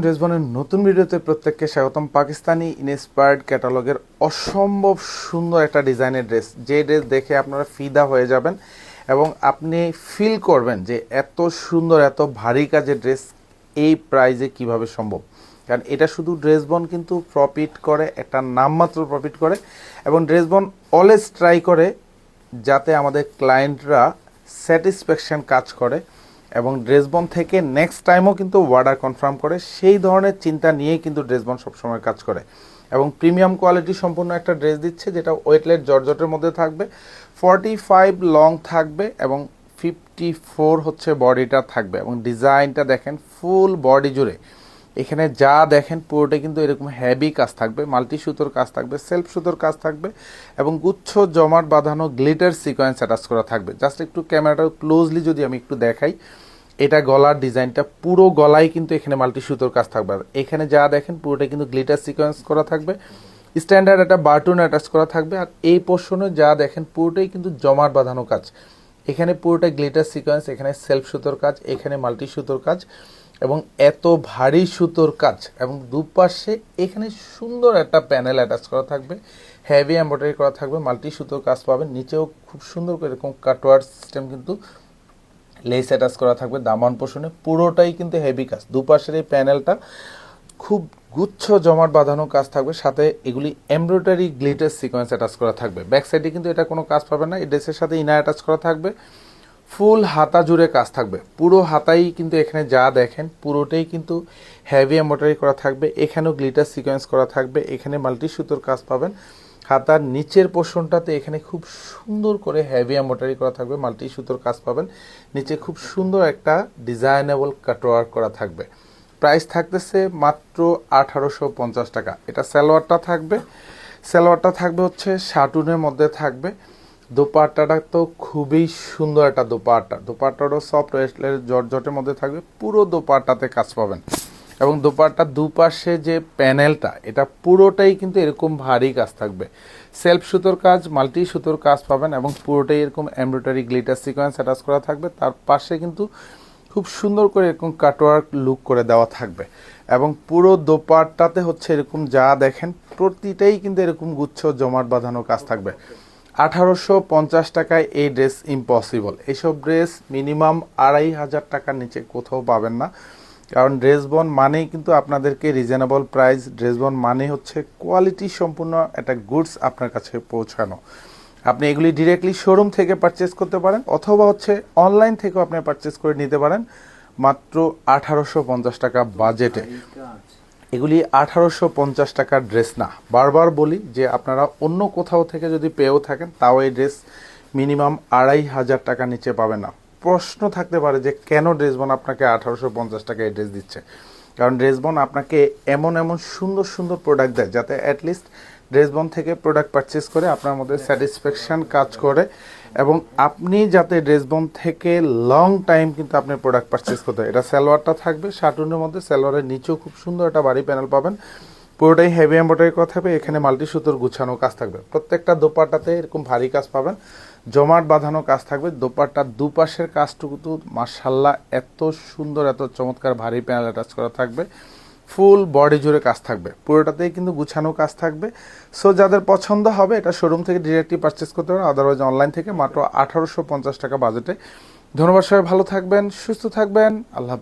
ড্রেসবনের নতুন ভিডিওতে প্রত্যেককে স্বাগতম। পাকিস্তানি ইনস্পায়ার্ড ক্যাটালগের অসম্ভব সুন্দর একটা ডিজাইনের ড্রেস যে ড্রেস দেখে আপনারা ফিদা হয়ে যাবেন এবং আপনি ফিল করবেন যে এত সুন্দর, এত ভারী কাজের ড্রেস এই প্রাইজে কীভাবে সম্ভব। কারণ এটা শুধু ড্রেসবন কিন্তু প্রফিট করে একটা নামমাত্র প্রফিট করে এবং ড্রেসবন অলওয়েজ ট্রাই করে যাতে আমাদের ক্লায়েন্টরা স্যাটিসফ্যাকশন কাজ করে। এবং ড্রেসবন থেকে নেক্সট টাইমও কিন্তু অর্ডার কনফার্ম করে। সেই ধরনের চিন্তা নিয়েই কিন্তু ড্রেসবন সবসময় কাজ করে। এবং প্রিমিয়াম কোয়ালিটি সম্পূর্ণ একটা ড্রেস দিচ্ছে, যেটা ওয়েটলেট জর্জটের মধ্যে থাকবে। ফর্টি ফাইভ লং থাকবে এবং ফিফটি ফোর হচ্ছে বডিটা থাকবে। এবং ডিজাইনটা দেখেন ফুল বডি জুড়ে। এখানে যা দেখেন পুরোটা কিন্তু এরকম হ্যাভি কাজ থাকবে মাল্টি সুতোর কাজ থাকবে সেলফ সুতোর কাজ থাকবে, এবং গুচ্ছ জমাট বাঁধানো গ্লিটার সিকোয়েন্স অ্যাটাচ করা থাকবে। জাস্ট একটু ক্যামেরাটা ক্লোজলি যদি আমি একটু দেখাই, এটা গলার ডিজাইনটা পুরো গলায় কিন্তু এখানে মাল্টি সুতোর কাজ থাকবে। এখানে যা দেখেন পুরোটা কিন্তু গ্লিটার সিকোয়েন্স করা থাকবে স্ট্যান্ডার্ড একটা বার্টুন অ্যাটাচ করা থাকবে, আর এই পোর্শনে যা দেখেন, পুরোটাই কিন্তু জমাট বাঁধানো কাজ। এখানে পুরোটা গ্লিটার সিকোয়েন্স এখানে সেলফ সুতোর কাজ, এখানে মাল্টি সুতোর কাজ। এবং এত ভারী সুতোর কাজ এবং দুপাশে এখানে সুন্দর একটা প্যানেল অ্যাটাচ করা থাকবে হেভি এমব্রয়ডারি করা থাকবে মাল্টি সুতোর কাজ পাবেন, নিচেও খুব সুন্দর করে এরকম কাটওয়ার সিস্টেম কিন্তু লেস অ্যাটাচ করা থাকবে দামান পোষণে পুরোটাই কিন্তু হেভি কাজ। দুপাশের এই প্যানেলটা খুব গুচ্ছ জমাট বাঁধানো কাজ থাকবে, সাথে এগুলি এমব্রয়ডারি গ্লিটার সিকোয়েন্স অ্যাটাচ করা থাকবে। ব্যাক সাইডে কিন্তু এটা কোনো কাজ পাবে না, এই ড্রেসের সাথে ইনার অ্যাটাচ করা থাকবে। ফুল হাতা জুড়ে কাজ থাকবে। পুরো হাতাই কিন্তু এখানে যা দেখেন, পুরোটাই কিন্তু হেভি এমব্রয়ডারি করা থাকবে। এখানেও গ্লিটার সিকোয়েন্স করা থাকবে। এখানে মাল্টি সুতোর কাজ পাবেন। হাতার নিচের পোর্শনটাতে এখানে খুব সুন্দর করে হেভি এমব্রয়ডারি করা থাকবে। মাল্টি সুতোর কাজ পাবেন। নিচে খুব সুন্দর একটা ডিজাইনেবল কাটওয়ার্ক করা থাকবে। প্রাইস থাকতেছে মাত্র আঠারোশো পঞ্চাশ টাকা। এটা সালোয়ারটা থাকবে। সালোয়ারটা থাকবে হচ্ছে শার্টুনের মধ্যে থাকবে। দোপাট্টাটা তো খুবই সুন্দর একটা দোপাট্টা। দোপাট্টাটাও সফট ওয়েস্টলের জর্জটের মধ্যে থাকবে, পুরো দোপাট্টাতে কাজ পাবেন। এবং দোপাট্টার দুপাশে যে প্যানেলটা, এটা পুরোটাই কিন্তু এরকম ভারী কাজ থাকবে। সেলফ সুতোর কাজ মাল্টি সুতোর কাজ পাবেন এবং পুরোটাই এরকম এমব্রয়ডারি গ্লিটার সিকোয়েন্স অ্যাটাচ করা থাকবে। তার পাশে কিন্তু খুব সুন্দর করে এরকম কাটওয়ার্ক লুক করে দেওয়া থাকবে। এবং পুরো দোপাট্টাতে হচ্ছে এরকম যা দেখেন, প্রতিটাই কিন্তু এরকম গুচ্ছ, জমাট বাঁধানো কাজ থাকবে। আঠারোশো পঞ্চাশ টাকায় এই ড্রেস ইম্পসিবল এইসব ড্রেস মিনিমাম আড়াই হাজার টাকার নিচে কোথাও পাবেন না। কারণ ড্রেস বন মানেই কিন্তু আপনাদেরকে রিজনেবল প্রাইস ড্রেস বন মানে হচ্ছে কোয়ালিটি সম্পূর্ণ একটা গুডস আপনার কাছে পৌঁছানো। আপনি এগুলি ডিরেক্টলি শোরুম থেকে পারচেস করতে পারেন, অথবা হচ্ছে অনলাইন থেকেও আপনি পারচেস করে নিতে পারেন। মাত্র আঠারোশো পঞ্চাশ টাকা বাজেটে এগুলি আঠারোশো পঞ্চাশ টাকার ড্রেস না। বারবার বলি যে আপনারা অন্য কোথাও থেকে যদি পেয়েও থাকেন, তাও এই ড্রেস মিনিমাম আড়াই হাজার টাকা নিচে পাবে না। প্রশ্ন থাকতে পারে যে কেন ড্রেস বোন আপনাকে আঠারোশো পঞ্চাশ টাকা এই ড্রেস দিচ্ছে? কারণ ড্রেসবন আপনাকে এমন এমন সুন্দর সুন্দর প্রোডাক্ট দেয় যাতে অ্যাটলিস্ট ড্রেসবন থেকে প্রোডাক্ট পারচেস করে আপনার মধ্যে স্যাটিসফ্যাকশান কাজ করে এবং আপনি যাতে ড্রেসবন থেকে লং টাইম কিন্তু আপনি প্রোডাক্ট পারচেস করতে হয়। এটা সালোয়ারটা থাকবে শার্টুনের মধ্যে সালোয়ারের নিচেও খুব সুন্দর একটা বাড়ি প্যানেল পাবেন পুরোটাই হেভি এম্ব্রয়ডারি করা থাকবে এখানে মাল্টি সুতোর গুছানো কাজ থাকবে। প্রত্যেকটা দোপাট্টাতে এরকম ভারী কাজ পাবেন। জমাট বাঁধানো কাজ থাকবে। দোপাট্টার দুপাশের কাজটুকু তো মার্শাল্লাহ এত সুন্দর, এত চমৎকার ভারী প্যানেল অ্যাটাচ করা থাকবে। ফুল বডি জুড়ে কাজ থাকবে। পুরোটাতেই কিন্তু গুছানো কাজ থাকবে। সো যাদের পছন্দ হবে, এটা শোরুম থেকে ডিরেক্টলি পারচেস করতে পারেন। আদারওয়াইজ অনলাইন থেকে মাত্র আঠারোশো পঞ্চাশ টাকা বাজেটে ধন্যবাদ সবাই, ভালো থাকবেন, সুস্থ থাকবেন। আল্লাহ